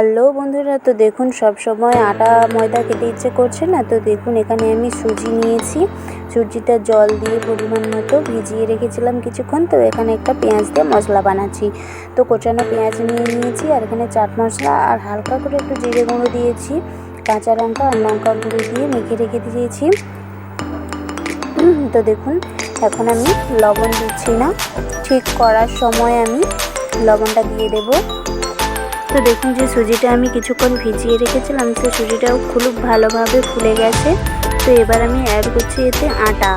Hello বন্ধুরা, তো দেখুন, সব সময় আটা, ময়দা খেতে ইচ্ছে করছে না, তো দেখুন, এখানে আমি সুজি নিয়েছি। সুজিটা জল দিয়ে পরিমাণ মতো ভিজিয়ে রেখেছিলাম কিছুক্ষণ, তো এখানে একটা পেঁয়াজ দিয়ে মশলা বানাচ্ছি। তো কোচানো পেঁয়াজ নিয়ে নিয়েছি, আর এখানে চাট মশলা, আর হালকা করে একটু জিরে গুঁড়ো দিয়েছি, কাঁচা লঙ্কা আর লঙ্কা গুঁড়ো দিয়ে মেখে রেখে দিয়েছি। তো দেখুন, এখন আমি লবণ দিচ্ছি না। ঠিক করার সময় আমি লবণটা দিয়ে দেবো। তো দেখুন যে সুজিটা আমি কিছুক্ষণ ভিজিয়ে রেখেছিলাম সেই সুজিটাও খুব ভালোভাবে ফুলে গেছে। তো এবার আমি অ্যাড করছি এতে আটা।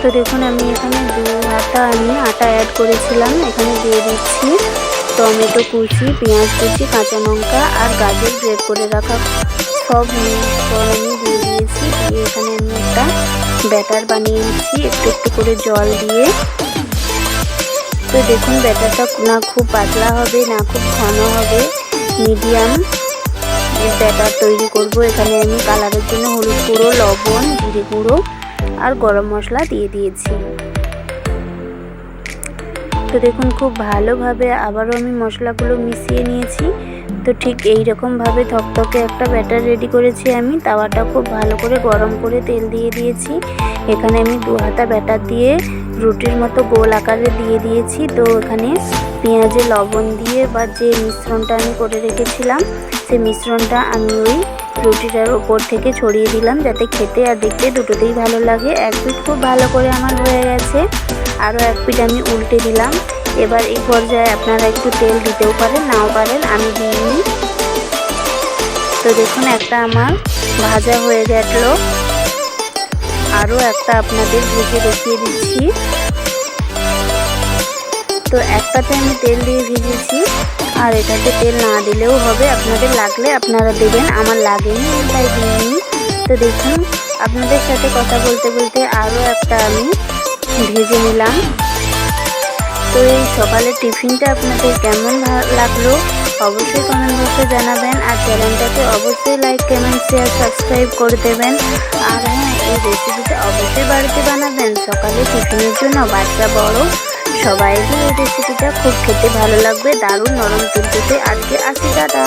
তো দেখুন আমি এখানে দু আটা, আমি আটা অ্যাড করেছিলাম। এখানে দিয়ে দিচ্ছি টমেটো কুচি, পেঁয়াজ কুচি, কাঁচা লঙ্কা আর গাজর গ্রেড করে রাখা। সব আমি দিয়ে দিয়েছি। দিয়ে এখানে আমি একটা ব্যাটার বানিয়ে নিচ্ছি, একটু একটু করে জল দিয়ে। তো দেখুন, ব্যাটারটা না খুব পাতলা হবে, না খুব ঘন হবে মিডিয়াম ব্যাটার তৈরি করব। এখানে আমি কালারের জন্য হলুদ গুঁড়ো, লবণ, জিরে গুঁড়ো আর গরম মশলা দিয়ে দিয়েছি। তো দেখুন, খুব ভালোভাবে আবারও আমি মশলাগুলো মিশিয়ে নিয়েছি। তো ঠিক এই রকমভাবে থকথকে একটা ব্যাটার রেডি করেছি আমি, তাওয়াটা খুব ভালো করে গরম করে তেল দিয়ে দিয়েছি। এখানে আমি দু হাতা ব্যাটার দিয়ে রুটির মতো গোল আকারে দিয়ে দিয়েছি। তো এখানে পেঁয়াজে লবণ দিয়ে বা যে মিশ্রণটা আমি করে রেখেছিলাম সেই মিশ্রণটা আমি ওই রুটিটার ওপর থেকে ছড়িয়ে দিলাম যাতে খেতে আর দেখতে দুটোতেই ভালো লাগে। এক পিঠ খুব ভালো করে আমার হয়ে গেছে। আরও এক পিঠ আমি উল্টে দিলাম। এবার এই পর্যায়ে আপনারা একটু তেল দিতেও পারেন, নাও পারেন, আমি দিইনি তো দেখুন, একটা আমার ভাজা হয়ে গেল। আরও একটা আপনাদের ভেজে দেখিয়ে দিচ্ছি। তো একটাতে আমি তেল দিয়ে ভিজেছি, আর এটাতে তেল না দিলেও হবে। আপনাদের লাগলে আপনারা দেবেন, আমার লাগেনি, তাই দিইনি তো দেখুন, আপনাদের সাথে কথা বলতে বলতে আরও একটা আমি ভেজে নিলাম। তো এই সকালের টিফিনটা আপনাদের কেমন লাগল অবশ্যই কমেন্ট বক্সে জানাবেন আর চ্যানেলটাকে অবশ্যই লাইক কমেন্ট শেয়ার সাবস্ক্রাইব করে দেবেন। আর হ্যাঁ এই রেসিপিটা অবশ্যই বাড়িতে বানাবেন। সকালে টিফিনের জন্য বাচ্চা বড়, সবাইকে এই রেসিপিটা খুব খেতে ভালো লাগবে। দারুণ নরম তুলতে আজকে আসি দাদা